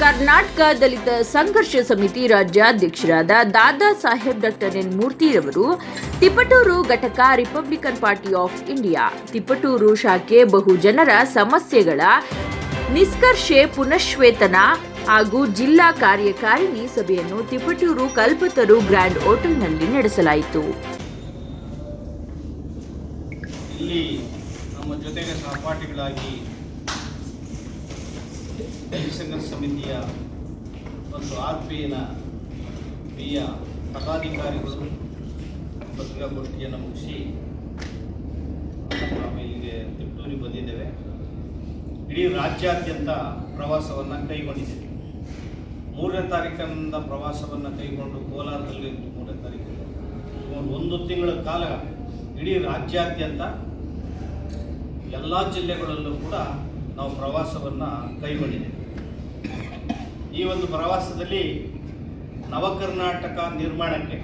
ಕರ್ನಾಟಕ ದಲಿತ ಸಂಘರ್ಷ ಸಮಿತಿ ರಾಜ್ಯಾಧ್ಯಕ್ಷರಾದ Dada Saheb doctor N ಮೂರ್ತಿರವರು ತಿಪಟೂರು ಘಟಕ Republican party of India, Tiptur ಶಾಖೆ ಬಹುಜನರ ಸಮಸ್ಯೆಗಳ ನಿಷ್ಕರ್ಷೆ ಪುನಶ್ವೇತನ ಹಾಗೂ ಜಿಲ್ಲಾ ಕಾರ್ಯಕಾರಿಣಿ ಸಭೆಯನ್ನು ತಿಪಟೂರು ಕಲ್ಪತರು ಗ್ರ್ಯಾಂಡ್ ಹೋಟೆಲ್ನಲ್ಲಿ ನಡೆಸಲಾಯಿತು. ಇಲ್ಲಿ ನಮ್ಮ ಜೊತೆಗೆ ಸಹಪಾಠಿಗಳಾಗಿ ಸಂಘ ಸಮಿತಿಯ ಮತ್ತು ಆತ್ಮೀಯನ ಪ್ರಿಯ ಪದಾಧಿಕಾರಿಗಳು ಪತ್ರಿಕಾಗೋಷ್ಠಿಯನ್ನು ಮುಗಿಸಿ ನಾವು ಇಲ್ಲಿಗೆ ಬಂದಿದ್ದೇವೆ. ಇಡೀ ರಾಜ್ಯಾದ್ಯಂತ ಪ್ರವಾಸವನ್ನು ಕೈಗೊಂಡಿದ್ದೇವೆ ಮೂರನೇ ತಾರೀಕಿನಿಂದ ಪ್ರವಾಸವನ್ನು ಕೈಗೊಂಡು ಕೋಲಾರದಲ್ಲಿ ಮೂರನೇ ತಾರೀಕು ಸುಮಾರು ಒಂದು ತಿಂಗಳ ಕಾಲ ಇಡೀ ರಾಜ್ಯಾದ್ಯಂತ ಎಲ್ಲ ಜಿಲ್ಲೆಗಳಲ್ಲೂ ಕೂಡ ನಾವು ಪ್ರವಾಸವನ್ನು ಕೈಗೊಂಡಿದ್ದೇವೆ ಈ ಒಂದು ಪ್ರವಾಸದಲ್ಲಿ ನವಕರ್ನಾಟಕ ನಿರ್ಮಾಣಕ್ಕೆ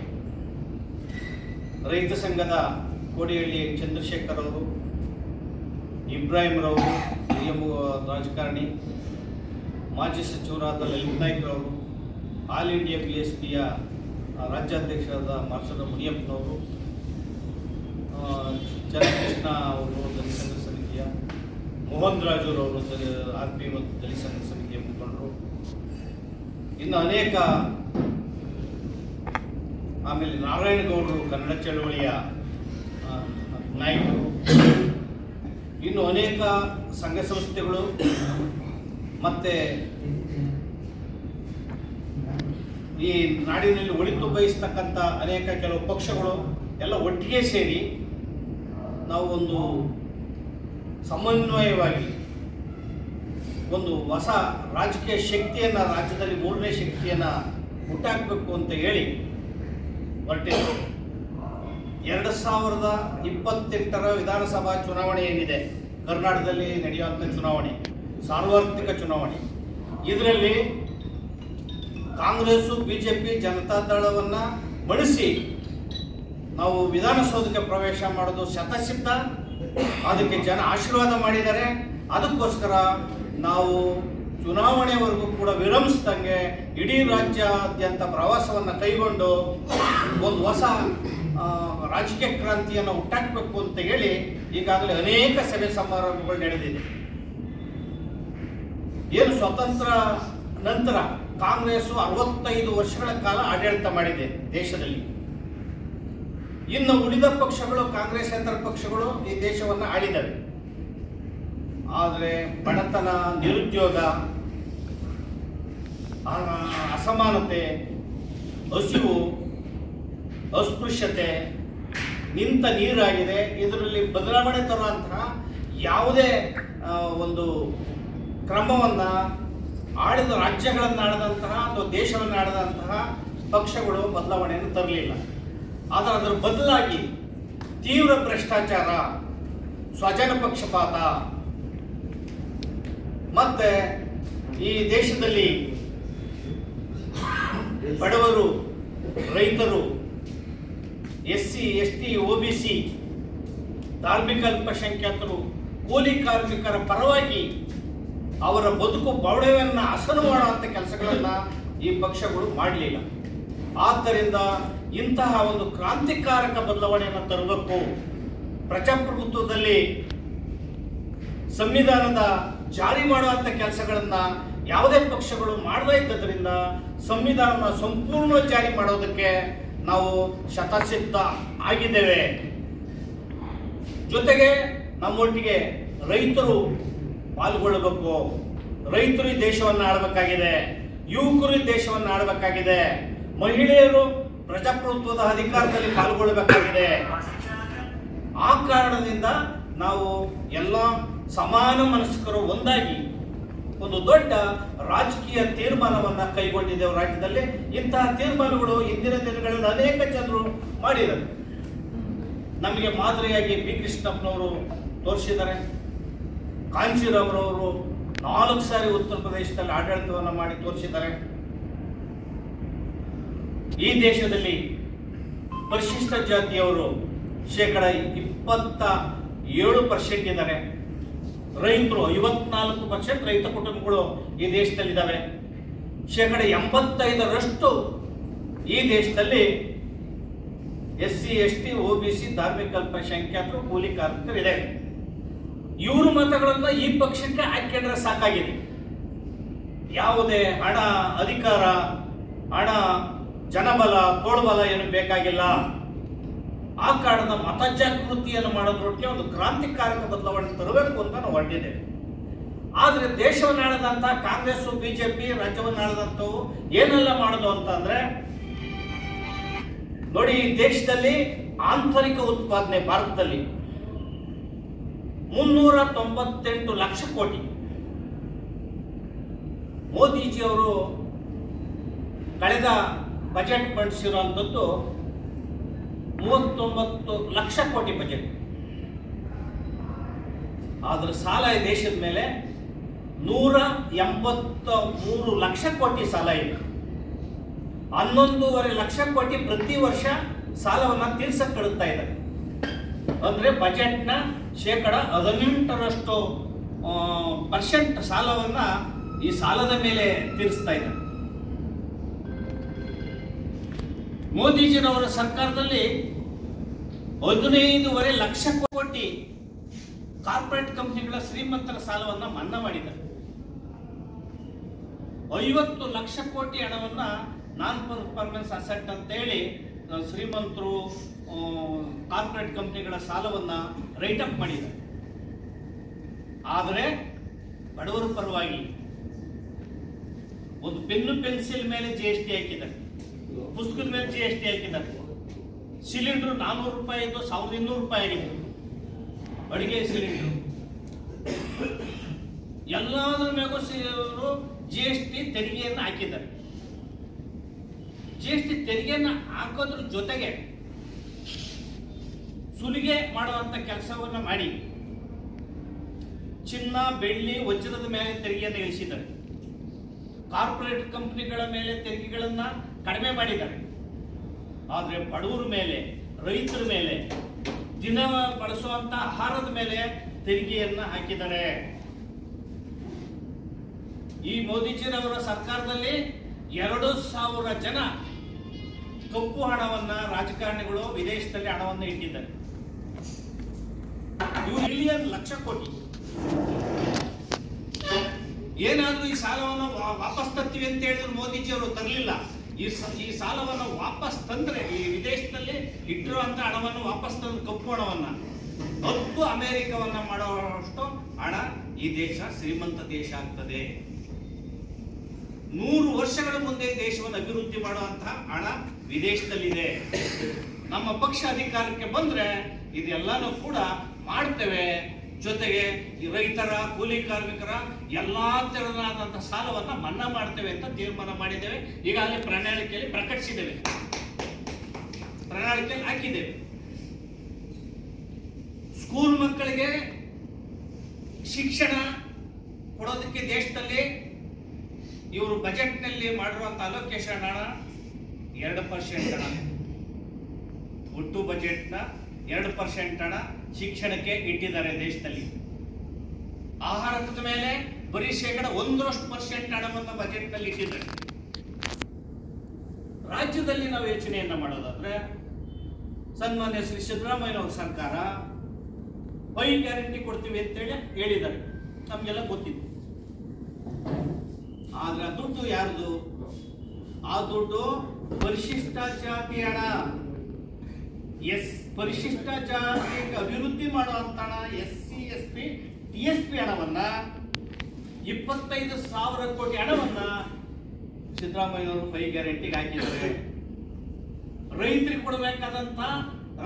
ರೈತ ಸಂಘದ ಕೋಡಿಹಳ್ಳಿ ಚಂದ್ರಶೇಖರ್ ಅವರು, ಇಬ್ರಾಹಿಂರವರು ಹಿರಿಯ ರಾಜಕಾರಣಿ, ಮಾಜಿ ಸಚಿವರಾದ ಲಲಿತ್ ನಾಯ್ಕರವರು ಆಲ್ ಇಂಡಿಯಾ ಬಿ ಎಸ್ ಪಿಯ ರಾಜ್ಯಾಧ್ಯಕ್ಷರಾದ ಮಾರ್ಸದ ಮುನಿಯಪ್ಪನವರು ಚಂದ್ರಕೃಷ್ಣ ಅವರು ದಲಿತ ಸಂಘ ಸಮಿತಿಯ ಮೋಹನ್ ಆರ್ ಪಿ ಮತ್ತು ದಲಿತ ಸಮಿತಿಯ ಮುಖಂಡರು. ಇನ್ನು ಅನೇಕ ಆಮೇಲೆ ನಾರಾಯಣಗೌಡರು ಕನ್ನಡ ಚಳವಳಿಯ ನಾಯಕರು. ಇನ್ನು ಅನೇಕ ಸಂಘ ಸಂಸ್ಥೆಗಳು ಮತ್ತೆ ಈ ನಾಡಿನಲ್ಲಿ ಒಳಿತು ಬಯಸ್ತಕ್ಕಂಥ ಅನೇಕ ಕೆಲವು ಪಕ್ಷಗಳು ಎಲ್ಲ ಒಟ್ಟಿಗೆ ಸೇರಿ ನಾವು ಒಂದು ಸಮನ್ವಯವಾಗಿ ಒಂದು ಹೊಸ ರಾಜಕೀಯ ಶಕ್ತಿಯನ್ನು, ರಾಜ್ಯದಲ್ಲಿ ಮೂರನೇ ಶಕ್ತಿಯನ್ನು ಹುಟ್ಟಾಕಬೇಕು ಅಂತ ಹೇಳಿ ಹೊರಟಿದ್ರು. ಎರಡು ಸಾವಿರದ ಇಪ್ಪತ್ತೆಂಟರ ವಿಧಾನಸಭಾ ಚುನಾವಣೆ ಏನಿದೆ? ಕರ್ನಾಟಕದಲ್ಲಿ ನಡೆಯುವಂಥ ಚುನಾವಣೆ, ಸಾರ್ವತ್ರಿಕ ಚುನಾವಣೆ. ಇದರಲ್ಲಿ ಕಾಂಗ್ರೆಸ್ಸು ಬಿ ಜೆ ಪಿ ಜನತಾದಳವನ್ನು ಬಳಸಿ ನಾವು ವಿಧಾನಸೌಧಕ್ಕೆ ಪ್ರವೇಶ ಮಾಡೋದು ಶತಸಿದ್ಧ. ಅದಕ್ಕೆ ಜನ ಆಶೀರ್ವಾದ ಮಾಡಿದ್ದಾರೆ. ಅದಕ್ಕೋಸ್ಕರ ನಾವು ಚುನಾವಣೆವರೆಗೂ ಕೂಡ ವಿರಮಿಸ್ದಂಗೆ ಇಡೀ ರಾಜ್ಯಾದ್ಯಂತ ಪ್ರವಾಸವನ್ನು ಕೈಗೊಂಡು ಒಂದು ಹೊಸ ರಾಜಕೀಯ ಕ್ರಾಂತಿಯನ್ನು ಹುಟ್ಟಾಕಬೇಕು ಅಂತ ಹೇಳಿ ಈಗಾಗಲೇ ಅನೇಕ ಸಭೆ ಸಮಾರಂಭಗಳು ನಡೆದಿದೆ. ಏನು ಸ್ವತಂತ್ರ ನಂತರ ಕಾಂಗ್ರೆಸ್ ಅರವತ್ತೈದು ವರ್ಷಗಳ ಕಾಲ ಆಡಳಿತ ಮಾಡಿದೆ ದೇಶದಲ್ಲಿ. ಇನ್ನು ಉಳಿದ ಪಕ್ಷಗಳು ಕಾಂಗ್ರೆಸ್ ಇತರ ಪಕ್ಷಗಳು ಈ ದೇಶವನ್ನು ಆಳಿದವೆ. ಆದರೆ ಬಡತನ, ನಿರುದ್ಯೋಗ ಅಸಮಾನತೆ, ಹಸಿವು, ಅಸ್ಪೃಶ್ಯತೆ ನಿಂತ ನೀರಾಗಿದೆ. ಇದರಲ್ಲಿ ಬದಲಾವಣೆ ತರುವಂತಹ ಯಾವುದೇ ಒಂದು ಕ್ರಮವನ್ನು ಆಳಿದ ರಾಜ್ಯಗಳನ್ನು ಆಡದಂತಹ ಅಥವಾ ದೇಶವನ್ನು ಆಡದಂತಹ ಪಕ್ಷಗಳು ಬದಲಾವಣೆಯನ್ನು ತರಲಿಲ್ಲ. ಆದರೆ ಅದರ ಬದಲಾಗಿ ತೀವ್ರ ಭ್ರಷ್ಟಾಚಾರ, ಸ್ವಜನ ಪಕ್ಷಪಾತ. ಮತ್ತೆ ಈ ದೇಶದಲ್ಲಿ ಬಡವರು, ರೈತರು S C S T O B C, ಧಾರ್ಮಿಕ ಅಲ್ಪಸಂಖ್ಯಾತರು, ಕೂಲಿ ಕಾರ್ಮಿಕರ ಪರವಾಗಿ ಅವರ ಬದುಕು ಬೌಡವೆಯನ್ನು ಹಸನು ಮಾಡುವಂಥ ಕೆಲಸಗಳನ್ನು ಈ ಪಕ್ಷಗಳು ಮಾಡಲಿಲ್ಲ. ಆದ್ದರಿಂದ ಇಂತಹ ಒಂದು ಕ್ರಾಂತಿಕಾರಕ ಬದಲಾವಣೆಯನ್ನು ತರಬೇಕು ಪ್ರಜಾಪ್ರಭುತ್ವದಲ್ಲಿ ಸಂವಿಧಾನದ ಜಾರಿ ಮಾಡುವಂಥ ಕೆಲಸಗಳನ್ನು ಯಾವುದೇ ಪಕ್ಷಗಳು ಮಾಡದೇ ಇದ್ದರಿಂದ ಸಂವಿಧಾನ ಸಂಪೂರ್ಣ ಜಾರಿ ಮಾಡೋದಕ್ಕೆ ನಾವು ಶತಸಿದ್ಧ ಆಗಿದ್ದೇವೆ. ಜೊತೆಗೆ ನಮ್ಮೊಟ್ಟಿಗೆ ರೈತರು ಪಾಲ್ಗೊಳ್ಳಬೇಕು. ರೈತರು ಈ ದೇಶವನ್ನು ಆಡಬೇಕಾಗಿದೆ ಯುವಕರು ಈ ದೇಶವನ್ನು ಆಡಬೇಕಾಗಿದೆ ಮಹಿಳೆಯರು ಪ್ರಜಾಪ್ರಭುತ್ವದ ಅಧಿಕಾರದಲ್ಲಿ ಪಾಲ್ಗೊಳ್ಳಬೇಕಾಗಿದೆ. ಆ ಕಾರಣದಿಂದ ನಾವು ಎಲ್ಲ ಸಮಾನ ಮನಸ್ಕರು ಒಂದಾಗಿ ಒಂದು ದೊಡ್ಡ ರಾಜಕೀಯ ತೀರ್ಮಾನವನ್ನು ಕೈಗೊಂಡಿದ್ದೇವೆ ರಾಜ್ಯದಲ್ಲಿ. ಇಂತಹ ತೀರ್ಮಾನಗಳು ಇಂದಿನ ದಿನಗಳಲ್ಲಿ ಅನೇಕ ಜನರು ಮಾಡಿದ್ದಾರೆ. ನಮಗೆ ಮಾದರಿಯಾಗಿ ಬಿ. ಕೃಷ್ಣಪ್ಪನವರು ತೋರಿಸಿದ್ದಾರೆ. ಕಾಂಚೀರಾಮ್ರವರು ನಾಲ್ಕು ಸಾರಿ ಉತ್ತರ ಪ್ರದೇಶದಲ್ಲಿ ಆಡಳಿತವನ್ನು ಮಾಡಿ ತೋರಿಸಿದ್ದಾರೆ. ಈ ದೇಶದಲ್ಲಿ ಪರಿಶಿಷ್ಟ ಜಾತಿಯವರು ಶೇಕಡ ಇಪ್ಪತ್ತ ಏಳು ಪರ್ಸೆಂಟ್ ಇದ್ದಾರೆ. ರೈತರು ಐವತ್ನಾಲ್ಕು ಪರ್ಸೆಂಟ್ ರೈತ ಕುಟುಂಬಗಳು ಈ ದೇಶದಲ್ಲಿದ್ದಾವೆ. ಶೇಕಡ ಎಂಬತ್ತೈದರಷ್ಟು ಈ ದೇಶದಲ್ಲಿ S C S T O B C ಧಾರ್ಮಿಕ ಅಲ್ಪಸಂಖ್ಯಾತರು ಕೂಲಿ ಕಾರ್ಮಿಕರು ಇದೆ ಇವರು ಮತಗಳನ್ನು ಈ ಪಕ್ಷಕ್ಕೆ ಹಾಕಿಕೊಂಡ್ರೆ ಸಾಕಾಗಿದೆ. ಯಾವುದೇ ಹಣ, ಅಧಿಕಾರ, ಹಣ ಜನಬಲ ತೋಳ್ಬಲ ಏನು ಬೇಕಾಗಿಲ್ಲ. ಆ ಕಾರಣದ ಮತ ಜಾಗೃತಿಯನ್ನು ಮಾಡೋದ್ರೊಟ್ಟಿಗೆ ಒಂದು ಕ್ರಾಂತಿಕಾರಕ ಬದಲಾವಣೆ ತರಬೇಕು ಅಂತ ನಾವು ಹೊರಟಿದ್ದೇವೆ ಆದರೆ ದೇಶವನ್ನಾಳದಂತ ಕಾಂಗ್ರೆಸ್ ಬಿಜೆಪಿ ರಾಜ್ಯವನ್ನಾಳದಂತವು ಏನೆಲ್ಲ ಮಾಡೋದು ಅಂತಂದ್ರೆ ನೋಡಿ ಈ ದೇಶದಲ್ಲಿ ಆಂತರಿಕ ಉತ್ಪಾದನೆ ಭಾರತದಲ್ಲಿ ಮುನ್ನೂರ ತೊಂಬತ್ತೆಂಟು ಲಕ್ಷ ಕೋಟಿ. ಮೋದಿಜಿಯವರು ಕಳೆದ ಬಜೆಟ್ ಮಂಡಿಸಿರುವಂಥದ್ದು ಮೂವತ್ತೊಂಬತ್ತು ಲಕ್ಷ ಕೋಟಿ ಬಜೆಟ್. ಆದ್ರೆ ಸಾಲ ಈ ದೇಶದ ಮೇಲೆ ನೂರ ಎಂಬತ್ತ ಮೂರು ಲಕ್ಷ ಕೋಟಿ ಸಾಲ ಇದೆ. ಹನ್ನೊಂದೂವರೆ ಲಕ್ಷ ಕೋಟಿ ಪ್ರತಿ ವರ್ಷ ಸಾಲವನ್ನು ತೀರ್ಸಕ್ಕೆ ಕಳುತ್ತಾ ಇದ್ದಾರೆ. ಅಂದ್ರೆ ಬಜೆಟ್ನ ಶೇಕಡ ಹದಿನೆಂಟರಷ್ಟು ಪರ್ಸೆಂಟ್ ಸಾಲವನ್ನ ಈ ಸಾಲದ ಮೇಲೆ ತೀರಿಸ್ತಾ ಇದ್ದಾರೆ. ಮೋದಿಜಿರವರ ಸರ್ಕಾರದಲ್ಲಿ ಹದಿನೈದೂವರೆ ಲಕ್ಷ ಕೋಟಿ ಕಾರ್ಪೊರೇಟ್ ಕಂಪನಿಗಳ ಶ್ರೀಮಂತರ ಸಾಲವನ್ನು ಮನ್ನಾ ಮಾಡಿದ್ದಾರೆ. ಐವತ್ತು ಲಕ್ಷ ಕೋಟಿ ಹಣವನ್ನ ನಾನ್ ಪರ್ಫಾರ್ಮೆನ್ಸ್ ಅಸೆಟ್ ಅಂತೇಳಿ ಶ್ರೀಮಂತರು ಕಾರ್ಪೊರೇಟ್ ಕಂಪನಿಗಳ ಸಾಲವನ್ನ ರೈಟ್ ಅಪ್ ಮಾಡಿದ್ದಾರೆ. ಆದರೆ ಬಡವರ ಪರವಾಗಿ ಒಂದು ಪೆನ್ನು ಪೆನ್ಸಿಲ್ ಮೇಲೆ ಜಿ ಎಸ್ ಟಿ ಹಾಕಿದ್ದಾರೆ. ಪುಸ್ತಕದ ಮೇಲೆ ಜಿ ಎಸ್ ಟಿ ಹಾಕಿದ್ದಾರೆ. ಸಿಲಿಂಡರ್ ನಾನ್ನೂರು ರೂಪಾಯಿ ಇದ್ದು ಸಾವಿರದ ಇನ್ನೂರು ರೂಪಾಯಿ ಆಗಿದೆ. ಅಡಿಗೆ ಸಿಲಿಂಡರ್. ಎಲ್ಲದರ ಅವರು ಜಿ ಎಸ್ ಟಿ ತೆರಿಗೆಯನ್ನು ಹಾಕಿದ್ದಾರೆ. ಜಿ ಎಸ್ ಟಿ ತೆರಿಗೆಯನ್ನು ಹಾಕೋದ್ರ ಜೊತೆಗೆ ಸುಲಿಗೆ ಮಾಡುವಂತ ಕೆಲಸವನ್ನ ಮಾಡಿ ಚಿನ್ನ, ಬೆಳ್ಳಿ, ವಜ್ರದ ಮೇಲೆ ತೆರಿಗೆಯನ್ನು ಇಳಿಸಿದ್ದಾರೆ. ಕಾರ್ಪೊರೇಟ್ ಕಂಪನಿಗಳ ಮೇಲೆ ತೆರಿಗೆಗಳನ್ನ ಕಡಿಮೆ ಮಾಡಿದ್ದಾರೆ. ಆದರೆ ಬಡವರ ಮೇಲೆ, ರೈತರ ಮೇಲೆ, ದಿನ ಬಳಸುವಂತ ಆಹಾರದ ಮೇಲೆ ತೆರಿಗೆಯನ್ನ ಹಾಕಿದ್ದಾರೆ. ಈ ಮೋದಿಜಿರವರ ಸರ್ಕಾರದಲ್ಲಿ ಎರಡು ಸಾವಿರ ಜನ ಕಪ್ಪು ಹಣವನ್ನ ರಾಜಕಾರಣಿಗಳು ವಿದೇಶದಲ್ಲಿ ಹಣವನ್ನು ಇಟ್ಟಿದ್ದಾರೆ. ಮಿಲಿಯನ್ ಲಕ್ಷ ಕೋಟಿ. ಏನಾದ್ರೂ ಈ ಸಾಲವನ್ನು ವಾಪಸ್ ತರ್ತೀವಿ ಅಂತ ಹೇಳಿದ್ರು ಮೋದಿಜಿ ಅವರು ತರಲಿಲ್ಲ. ಈ ಈ ಸಾಲವನ್ನು ವಾಪಸ್ ತಂದ್ರೆ, ಈ ವಿದೇಶದಲ್ಲಿ ಇಟ್ಟಿರುವಂತ ಹಣವನ್ನು ವಾಪಸ್ ತಂದು ಕಪ್ಪು ಹಣವನ್ನ. ಹತ್ತು ಅಮೆರಿಕವನ್ನ ಮಾಡುವಷ್ಟು ಹಣ ಈ ದೇಶ ಶ್ರೀಮಂತ ದೇಶ ಆಗ್ತದೆ. ನೂರು ವರ್ಷಗಳ ಮುಂದೆ ದೇಶವನ್ನು ಅಭಿವೃದ್ಧಿ ಮಾಡುವಂತಹ ಹಣ ವಿದೇಶದಲ್ಲಿದೆ. ನಮ್ಮ ಪಕ್ಷ ಅಧಿಕಾರಕ್ಕೆ ಬಂದ್ರೆ, ಇದೆಲ್ಲಾನು ಕೂಡ ಮಾಡ್ತೇವೆ. ಜೊತೆಗೆ ಈ ರೈತರ, ಕೂಲಿ ಕಾರ್ಮಿಕರ ಎಲ್ಲಾ ತೆರನಾದಂತಹ ಸಾಲವನ್ನ ಮನ್ನಾ ಮಾಡ್ತೇವೆ ಅಂತ ತೀರ್ಮಾನ ಮಾಡಿದ್ದೇವೆ. ಈಗಾಗಲೇ ಪ್ರಣಾಳಿಕೆಯಲ್ಲಿ ಪ್ರಕಟಿಸಿದ್ದೇವೆ. ಪ್ರಣಾಳಿಕೆಯಲ್ಲಿ ಹಾಕಿದ್ದೇವೆ. ಸ್ಕೂಲ್ ಮಕ್ಕಳಿಗೆ ಶಿಕ್ಷಣ ಕೊಡೋದಕ್ಕೆ ದೇಶದಲ್ಲಿ ಇವರು ಬಜೆಟ್ನಲ್ಲಿ ಮಾಡಿರುವಂತ ಅಲೋಕೇಶನ್ ಹಣ ಎರಡು ಪರ್ಸೆಂಟ್ ಹಣ. ಒಟ್ಟು ಬಜೆಟ್ನ ಎರಡು ಪರ್ಸೆಂಟ್ ಹಣ ಶಿಕ್ಷಣಕ್ಕೆ ಇಟ್ಟಿದ್ದಾರೆ ದೇಶದಲ್ಲಿ. ಆಹಾರದ ಮೇಲೆ ಬರೀ ಶೇಕಡ ಒಂದರಷ್ಟು ಪರ್ಸೆಂಟ್ ಹಣವನ್ನು ಬಜೆಟ್ನಲ್ಲಿ ಇಟ್ಟಿದ್ದಾರೆ. ರಾಜ್ಯದಲ್ಲಿ ನಾವು ಯೋಚನೆಯನ್ನ ಮಾಡೋದಾದ್ರೆ ಸನ್ಮಾನ್ಯ ಶ್ರೀ ಸಿದ್ದರಾಮಯ್ಯನವ್ರ ಸರ್ಕಾರ ಬೈ ಗ್ಯಾರಂಟಿ ಕೊಡ್ತೀವಿ ಅಂತೇಳಿ ಹೇಳಿದ್ದಾರೆ. ನಮಗೆಲ್ಲ ಗೊತ್ತಿತ್ತು ಆದ್ರೆ ದುಡ್ಡು ಯಾರ್ದು? ಆ ದುಡ್ಡು ಪರಿಶಿಷ್ಟ ಜಾತಿ ಹಣ. ಎಸ್ ಪರಿಶಿಷ್ಟ ಜಾತಿ ಅಭಿವೃದ್ಧಿ ಮಾಡುವಂತ S C, S P, T S P ಹಣವನ್ನ ಇಪ್ಪತ್ತೈದು ಸಾವಿರ ಕೋಟಿ ಹಣವನ್ನ ಸಿದ್ದರಾಮಯ್ಯನವರು ಪೈ ಗ್ಯಾರಂಟಿಗೆ ಹಾಕಿದ್ದಾರೆ. ರೈತರಿಗೆ ಕೊಡಬೇಕಾದಂತ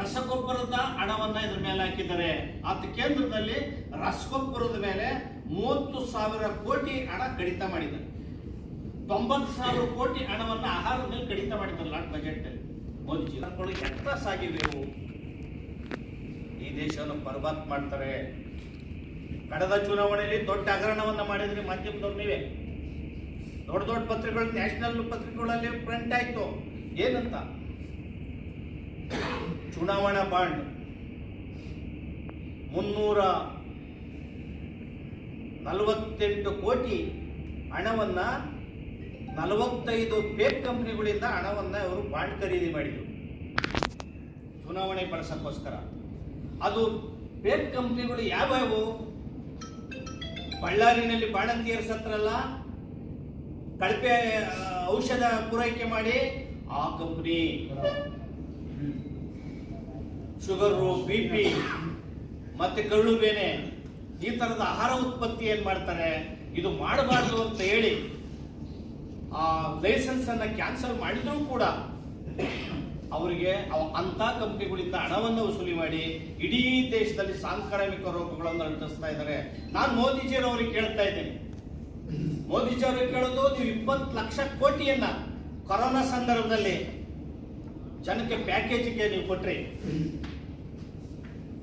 ರಸಗೊಬ್ಬರದ ಹಣವನ್ನ ಇದ್ರ ಮೇಲೆ ಹಾಕಿದ್ದಾರೆ. ಆತ ಕೇಂದ್ರದಲ್ಲಿ ರಸಗೊಬ್ಬರದ ಮೇಲೆ ಮೂವತ್ತು ಸಾವಿರ ಕೋಟಿ ಹಣ ಕಡಿತ ಮಾಡಿದ್ದಾರೆ. ತೊಂಬತ್ತು ಸಾವಿರ ಕೋಟಿ ಹಣವನ್ನ ಆಹಾರದ ಮೇಲೆ ಕಡಿತ ಮಾಡಿದ್ದಾರೆ ಲಾಟ್ ಬಜೆಟ್ ಅಲ್ಲಿ ಜೀವನಗಳು ಎತ್ತ ಸಾಗಿವೆವು ಈ ದೇಶವನ್ನು ಬರ್ಬಾದ್ ಮಾಡ್ತಾರೆ? ಕಡದ ಚುನಾವಣೆಯಲ್ಲಿ ದೊಡ್ಡ ಹಗರಣವನ್ನು ಮಾಡಿದ್ರೆ ಮಾಧ್ಯಮದವ್ರು ನೀವೇ. ದೊಡ್ಡ ದೊಡ್ಡ ಪತ್ರಿಕೆಗಳು, ನ್ಯಾಷನಲ್ ಪತ್ರಿಕೆಗಳಲ್ಲಿ ಪ್ರಿಂಟ್ ಆಯ್ತು. ಏನಂತ? ಚುನಾವಣಾ ಬಾಂಡ್. ಮುನ್ನೂರ ನಲವತ್ತೆಂಟು ಕೋಟಿ ಹಣವನ್ನ ನಲವತ್ತೈದು ಪೇಪ್ ಕಂಪ್ನಿಗಳಿಂದ ಹಣವನ್ನು ಅವರು ಬಾಂಡ್ ಖರೀದಿ ಮಾಡಿದರು. ಚುನಾವಣೆ ಬಳಸಕ್ಕೋಸ್ಕರ ಅದು ಪೇಪ್ ಕಂಪ್ನಿಗಳು ಯಾವ್ಯಾವು ಬಳ್ಳಾರಿನಲ್ಲಿ ಬಾಣಂತಿಯರ ಸತ್ರಲ್ಲ ಕಳಪೆ ಔಷಧ ಪೂರೈಕೆ ಮಾಡಿ ಆ ಕಂಪ್ನಿ. ಶುಗರು, ಬಿ ಪಿ ಮತ್ತೆ ಕಳ್ಳು ಬೇನೆ ಈ ತರದ ಆಹಾರ ಉತ್ಪತ್ತಿ ಏನ್ ಮಾಡ್ತಾರೆ? ಇದು ಮಾಡಬಾರ್ದು ಅಂತ ಹೇಳಿ ಆ ಲೈಸೆನ್ಸ್ ಅನ್ನ ಕ್ಯಾನ್ಸಲ್ ಮಾಡಿದ್ರು ಕೂಡ ಅವರಿಗೆ ಅವ- ಅಂತ ಕಂಪ್ನಿಗಳಿಂದ ಹಣವನ್ನು ವಸೂಲಿ ಮಾಡಿ ಇಡೀ ದೇಶದಲ್ಲಿ ಸಾಂಕ್ರಾಮಿಕ ರೋಗಗಳನ್ನು ಅಂಟಿಸ್ತಾ ಇದ್ದಾರೆ. ನಾನು ಮೋದಿಜಿಯವರಿಗೆ ಕೇಳ್ತಾ ಇದ್ದೀನಿ. ಮೋದಿಜಿಯವರಿಗೆ ಕೇಳೋದು ನೀವು ಇಪ್ಪತ್ತು ಲಕ್ಷ ಕೋಟಿಯನ್ನ ಕೊರೋನಾ ಸಂದರ್ಭದಲ್ಲಿ ಜನಕ್ಕೆ ಪ್ಯಾಕೇಜಿಗೆ ನೀವು ಕೊಟ್ರಿ.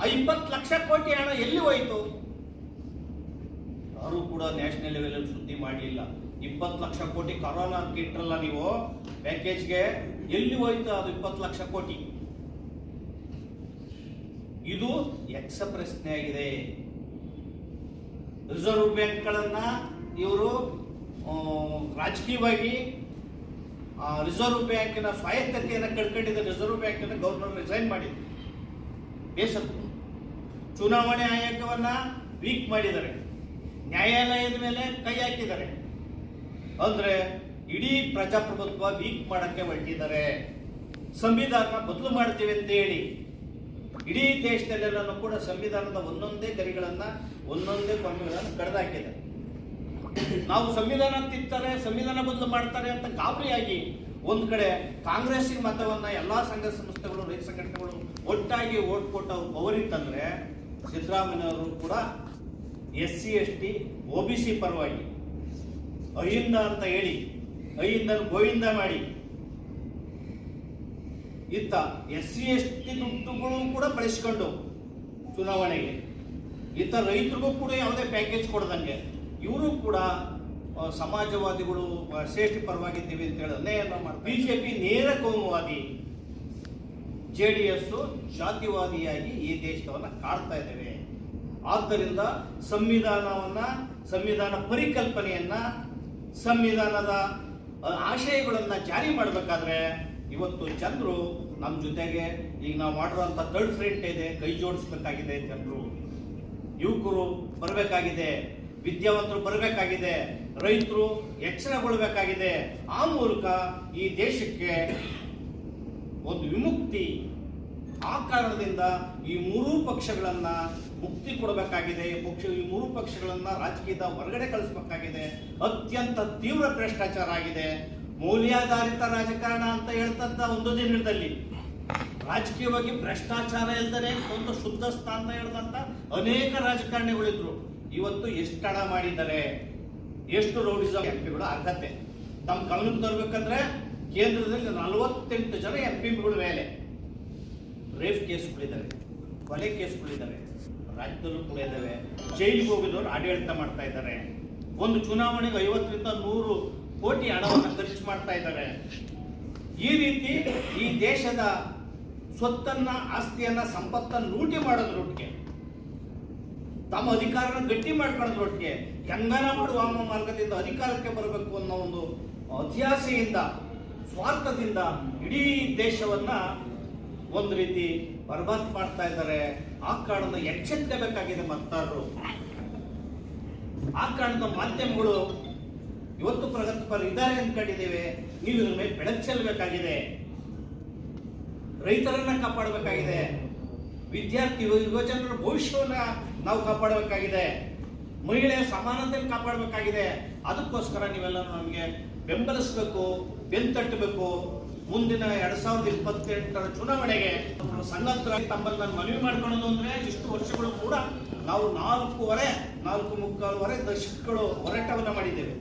ಆ ಇಪ್ಪತ್ತು ಲಕ್ಷ ಕೋಟಿ ಹಣ ಎಲ್ಲಿ ಹೋಯಿತು? ಯಾರು ಕೂಡ ನ್ಯಾಷನಲ್ ಲೆವೆಲ್ ಸುದ್ದಿ ಮಾಡಲಿಲ್ಲ ಇಪ್ಪತ್ತು ಲಕ್ಷ ಕೋಟಿ ಕೊರೋನಾ ಇಟ್ರಲ್ಲ ನೀವು ಪ್ಯಾಕೇಜ್ಗೆ ಎಲ್ಲಿ ಹೋಯ್ತು ಅದು ಇಪ್ಪತ್ತು ಲಕ್ಷ ಕೋಟಿ? ಇದು ಎಕ್ಸ ಪ್ರಶ್ನೆ ಆಗಿದೆ. ರಿಸರ್ವ್ ಬ್ಯಾಂಕ್ಗಳನ್ನ ಇವರು ರಾಜಕೀಯವಾಗಿ ರಿಸರ್ವ್ ಬ್ಯಾಂಕಿನ ಸ್ವಾಯತ್ತತೆಯನ್ನು ಕಳ್ಕೊಂಡಿದ್ದ ರಿಸರ್ವ್ ಬ್ಯಾಂಕಿನ ಗವರ್ನರ್ ರಿಸೈನ್ ಮಾಡಿದ್ರು. ಬೇಸತ್ತು ಚುನಾವಣೆ ಆಯೋಗವನ್ನ ವೀಕ್ ಮಾಡಿದ್ದಾರೆ. ನ್ಯಾಯಾಲಯದ ಮೇಲೆ ಕೈ ಹಾಕಿದ್ದಾರೆ. ಅಂದ್ರೆ ಇಡೀ ಪ್ರಜಾಪ್ರಭುತ್ವ ವೀಕ್ ಮಾಡಕ್ಕೆ ಹೊರಟಿದ್ದಾರೆ. ಸಂವಿಧಾನ ಬದಲು ಮಾಡ್ತೀವಿ ಅಂತ ಹೇಳಿ ಇಡೀ ದೇಶದಲ್ಲೆಲ್ಲನೂ ಕೂಡ ಸಂವಿಧಾನದ ಒಂದೊಂದೇ ಗರಿಗಳನ್ನ ಒಂದೊಂದೇ ಕೊಂಬೆಗಳನ್ನು ಕಡ್ದಾಕಿದೆ. ನಾವು ಸಂವಿಧಾನ ತಿಂತಾರೆ, ಸಂವಿಧಾನ ಬದಲು ಮಾಡ್ತಾರೆ ಅಂತ ಗಾಬರಿಯಾಗಿ ಒಂದ್ ಕಡೆ ಕಾಂಗ್ರೆಸ್ಸಿನ ಮತವನ್ನ ಎಲ್ಲಾ ಸಂಘ ಸಂಸ್ಥೆಗಳು, ರೈತ ಸಂಘಟನೆಗಳು ಒಟ್ಟಾಗಿ ಓಟ್ ಕೊಟ್ಟ ಪವರ್ ಇತ್ತಂದ್ರೆ ಸಿದ್ದರಾಮಯ್ಯವರು ಕೂಡ S C S T O B C ಪರವಾಗಿ ಅಹಿಂದ ಅಂತ ಹೇಳಿ ಅಹಿಂದ ಗೋವಿಂದ ಮಾಡಿ. ಇತ್ತ ಎಸ್ ಸಿ ಎಸ್ ಟಿ ದುಡ್ಡುಗಳು ಕೂಡ ಬಳಸ್ಕೊಂಡು ಚುನಾವಣೆಗೆ. ಇತ್ತ ರೈತರಿಗೂ ಕೂಡ ಯಾವುದೇ ಪ್ಯಾಕೇಜ್ ಕೊಡದಂಗೆ. ಇವರು ಕೂಡ ಸಮಾಜವಾದಿಗಳು ಶ್ರೇಷ್ಠ ಪರವಾಗಿದ್ದೀವಿ ಅಂತ ಹೇಳಿ ಅನ್ಯಾಯನ ಮಾಡ್ತಾರೆ ಬಿಜೆಪಿ ನೇರ ಕೋಮುವಾದಿ, ಜೆ ಡಿ ಎಸ್ ಜಾತಿವಾದಿಯಾಗಿ ಈ ದೇಶವನ್ನು ಕಾಡ್ತಾ ಇದ್ದೇವೆ. ಆದ್ದರಿಂದ ಸಂವಿಧಾನವನ್ನ, ಸಂವಿಧಾನ ಪರಿಕಲ್ಪನೆಯನ್ನ ಸಂವಿಧಾನದ ಆಶಯಗಳನ್ನು ಜಾರಿ ಮಾಡಬೇಕಾದ್ರೆ ಇವತ್ತು ಜನರು ನಮ್ಮ ಜೊತೆಗೆ, ಈಗ ನಾವು ಮಾಡಿರುವಂತ ತರ್ಡ್ ಫ್ರಂಟ್ ಇದೆ, ಕೈ ಜೋಡಿಸ್ಬೇಕಾಗಿದೆ ಜನರು ಯುವಕರು ಬರಬೇಕಾಗಿದೆ, ವಿದ್ಯಾವಂತರು ಬರಬೇಕಾಗಿದೆ, ರೈತರು ಎಚ್ಚರಗೊಳ್ಬೇಕಾಗಿದೆ. ಆ ಮೂಲಕ ಈ ದೇಶಕ್ಕೆ ಒಂದು ವಿಮುಕ್ತಿ ಆ ಕಾರಣದಿಂದ ಈ ಮೂರೂ ಪಕ್ಷಗಳನ್ನ ಮುಕ್ತಿ ಕೊಡಬೇಕಾಗಿದೆ. ಪಕ್ಷ ಈ ಮೂರು ಪಕ್ಷಗಳನ್ನ ರಾಜಕೀಯದ ಹೊರಗಡೆ ಕಳಿಸ್ಬೇಕಾಗಿದೆ. ಅತ್ಯಂತ ತೀವ್ರ ಭ್ರಷ್ಟಾಚಾರ ಆಗಿದೆ. ಮೌಲ್ಯಾಧಾರಿತ ರಾಜಕಾರಣ ಅಂತ ಹೇಳ್ತಂತ ಒಂದು ದಿನದಲ್ಲಿ. ರಾಜಕೀಯವಾಗಿ ಭ್ರಷ್ಟಾಚಾರ ಇಲ್ದರೆ ಒಂದು ಶುದ್ಧ ಸ್ಥಾನ ಹೇಳ್ದಂತ ಅನೇಕ ರಾಜಕಾರಣಿಗಳಿದ್ರು. ಇವತ್ತು ಎಷ್ಟು ಹಣ ಮಾಡಿದ್ದಾರೆ? ಎಷ್ಟು ರೌಡಿಸಂ ಎಂಪಿಗಳು ಅರ್ಹತೆ? ತಮ್ಮ ಗಮನಕ್ಕೆ ತರಬೇಕಂದ್ರೆ ಕೇಂದ್ರದಲ್ಲಿ ನಲವತ್ತೆಂಟು ಜನ ಎಂ ಪಿಗಳು ಮೇಲೆ. ರೇಫ್ ಕೇಸ್ಗಳಿದ್ದಾವೆ ಕೊಲೆ ಕೇಸ್ಗಳಿದ್ದಾವೆ ರಾಜ್ಯದಲ್ಲೂ ಕೂಡ ಇದ್ದಾವೆ ಜೈಲಿಗೆ ಹೋಗಿದವರು ಆಡಳಿತ ಮಾಡ್ತಾ ಇದ್ದಾರೆ. ಒಂದು ಚುನಾವಣೆಗೆ ಐವತ್ತರಿಂದ ನೂರು ಕೋಟಿ ಹಣವನ್ನು ಖರ್ಚು ಮಾಡ್ತಾ ಇದ್ದಾರೆ. ಈ ರೀತಿ ಈ ದೇಶದ ಸ್ವತ್ತನ್ನ, ಆಸ್ತಿಯನ್ನ, ಸಂಪತ್ತನ್ನು ಲೂಟಿ ಮಾಡೋದ್ರೊಟ್ಟಿಗೆ ತಮ್ಮ ಅಧಿಕಾರನ ಗಟ್ಟಿ ಮಾಡ್ಕೊಳ್ಳೋದ್ರೊಟ್ಟಿಗೆ ಹೆಂಗನ ಮಾಡುವ ಮಾರ್ಗದಿಂದ ಅಧಿಕಾರಕ್ಕೆ ಬರಬೇಕು ಅನ್ನೋ ಒಂದು ಅತಿಯಾಸೆಯಿಂದ, ಸ್ವಾರ್ಥದಿಂದ ಇಡೀ ದೇಶವನ್ನ ಒಂದು ರೀತಿ ಬರ್ಬಾದ್ ಮಾಡ್ತಾ ಇದ್ದಾರೆ. ಆ ಕಾರಣದ ಎಚ್ಚೆತ್ತಬೇಕಾಗಿದೆ ಮತದಾರರು ಆ ಕಾರಣದ ಮಾಧ್ಯಮಗಳು ಇವತ್ತು ಪ್ರಗತಿಪರ ಇದ್ದಾರೆ ಅಂದ್ಕೊಂಡಿದ್ದೇವೆ ನೀವು ಇದ್ರ ಮೇಲೆ ಬೆಳಕು ಚೆಲ್ಲಬೇಕಾಗಿದೆ ರೈತರನ್ನ ಕಾಪಾಡಬೇಕಾಗಿದೆ. ವಿದ್ಯಾರ್ಥಿ ಯುವಜನರ ಭವಿಷ್ಯವನ್ನ ನಾವು ಕಾಪಾಡಬೇಕಾಗಿದೆ. ಮಹಿಳೆಯ ಸಮಾನತೆ ಕಾಪಾಡಬೇಕಾಗಿದೆ. ಅದಕ್ಕೋಸ್ಕರ ನೀವೆಲ್ಲ ನಮಗೆ ಬೆಂಬಲಿಸಬೇಕು ಬೆಂತಟ್ಟಬೇಕು ಮುಂದಿನ ಎರಡ್ ಸಾವಿರದ ಇಪ್ಪತ್ತೆಂಟರ ಚುನಾವಣೆಗೆ ಸನ್ನದ್ಧರಾಗಿ ತಮ್ಮಲ್ಲಿ ನಾನು ಮನವಿ ಮಾಡ್ಕೊಳ್ಳೋದು ಅಂದ್ರೆ ಇಷ್ಟು ವರ್ಷಗಳು ಕೂಡ ನಾವು ನಾಲ್ಕೂವರೆ, ನಾಲ್ಕು ಮುಕ್ಕಾಲುವರೆ ದಶಕಗಳು ಹೋರಾಟವನ್ನ ಮಾಡಿದ್ದೇವೆ.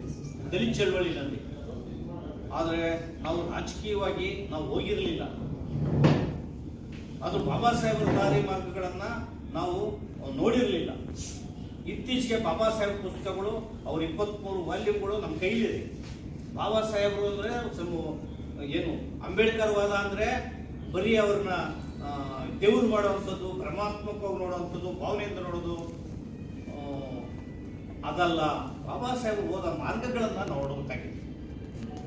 ದಲಿತ ಚಳವಳಿನಲ್ಲಿ. ಆದರೆ ನಾವು ರಾಜಕೀಯವಾಗಿ ನಾವು ಹೋಗಿರಲಿಲ್ಲ. ಅದು ಬಾಬಾ ಸಾಹೇಬರ ದಾರಿ ಮಾರ್ಗಗಳನ್ನ ನಾವು ನೋಡಿರಲಿಲ್ಲ. ಇತ್ತೀಚೆಗೆ ಬಾಬಾ ಸಾಹೇಬ್ ಪುಸ್ತಕಗಳು, ಅವ್ರ ಇಪ್ಪತ್ಮೂರು ವಾಲ್ಯೂಮ್ಗಳು ನಮ್ಮ ಕೈಲಿದೆ. ಬಾಬಾ ಸಾಹೇಬರು ಅಂದ್ರೆ ಏನು ಅಂಬೇಡ್ಕರ್ ವಾದ ಅಂದ್ರೆ ಬರೀ ಅವ್ರನ್ನ ದೇವ್ರು ಮಾಡುವಂಥದ್ದು ಭ್ರಮಾತ್ಮಕವಾಗಿ ನೋಡುವಂಥದ್ದು ಭಾವನೆಯಿಂದ ನೋಡೋದು. ಅದಲ್ಲ. ಬಾಬಾ ಸಾಹೇಬ್ ಹೋದ ಮಾರ್ಗಗಳನ್ನ ನೋಡಬೇಕಾಗಿದೆ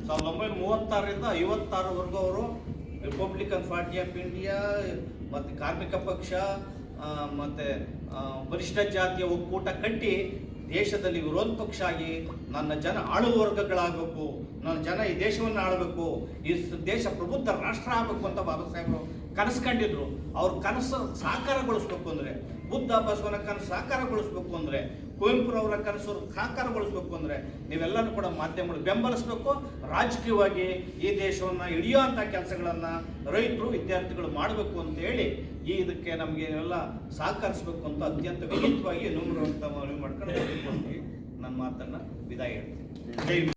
ಸಾವಿರದ ಒಂಬೈನೂರ ಮೂವತ್ತಾರರಿಂದ ಐವತ್ತಾರವರೆಗೂ ಅವರು ರಿಪಬ್ಲಿಕನ್ ಪಾರ್ಟಿ ಆಫ್ ಇಂಡಿಯಾ ಮತ್ತು ಕಾರ್ಮಿಕ ಪಕ್ಷ ಮತ್ತು ಆ, ಜಾತಿಯ ಒಕ್ಕೂಟ ಕಟ್ಟಿ ದೇಶದಲ್ಲಿ ವಿರೋಧ ಪಕ್ಷ ಆಗಿ ನನ್ನ ಜನ ಆಳುವ ವರ್ಗಗಳಾಗಬೇಕು, ನನ್ನ ಜನ ಈ ದೇಶವನ್ನು ಆಳಬೇಕು, ಈ ದೇಶ ಪ್ರಬುದ್ಧ ರಾಷ್ಟ್ರ ಆಗಬೇಕು ಅಂತ ಬಾಬಾ ಸಾಹೇಬರು ಕನಸು ಕಂಡಿದ್ರು ಅವ್ರ ಕನಸು ಸಾಕಾರಗೊಳಿಸ್ಬೇಕು ಅಂದರೆ, ಬುದ್ಧ ಬಸವನ ಕನಸು ಸಾಕಾರಗೊಳಿಸ್ಬೇಕು ಅಂದರೆ ಕುವೆಂಪುರವರ ಕನಸು ಸಾಕಾರಗೊಳಿಸ್ಬೇಕು ಅಂದರೆ ನೀವೆಲ್ಲರೂ ಕೂಡ ಮಾಧ್ಯಮಗಳು ಬೆಂಬಲಿಸಬೇಕು ರಾಜಕೀಯವಾಗಿ ಈ ದೇಶವನ್ನು ಹಿಡಿಯುವಂಥ ಕೆಲಸಗಳನ್ನು ರೈತರು, ವಿದ್ಯಾರ್ಥಿಗಳು ಮಾಡಬೇಕು ಅಂತ ಹೇಳಿ ಈ ಇದಕ್ಕೆ ನಮಗೆ ಎಲ್ಲ ಸಹಕರಿಸಬೇಕು ಅಂತ ಅತ್ಯಂತ ವಿಹಿತವಾಗಿ ನೂರು ಮನವಿ ಮಾಡ್ಕೊಂಡು ನನ್ನ ಮಾತನ್ನು ವಿದಾಯ ಹೇಳ್ತೀನಿ.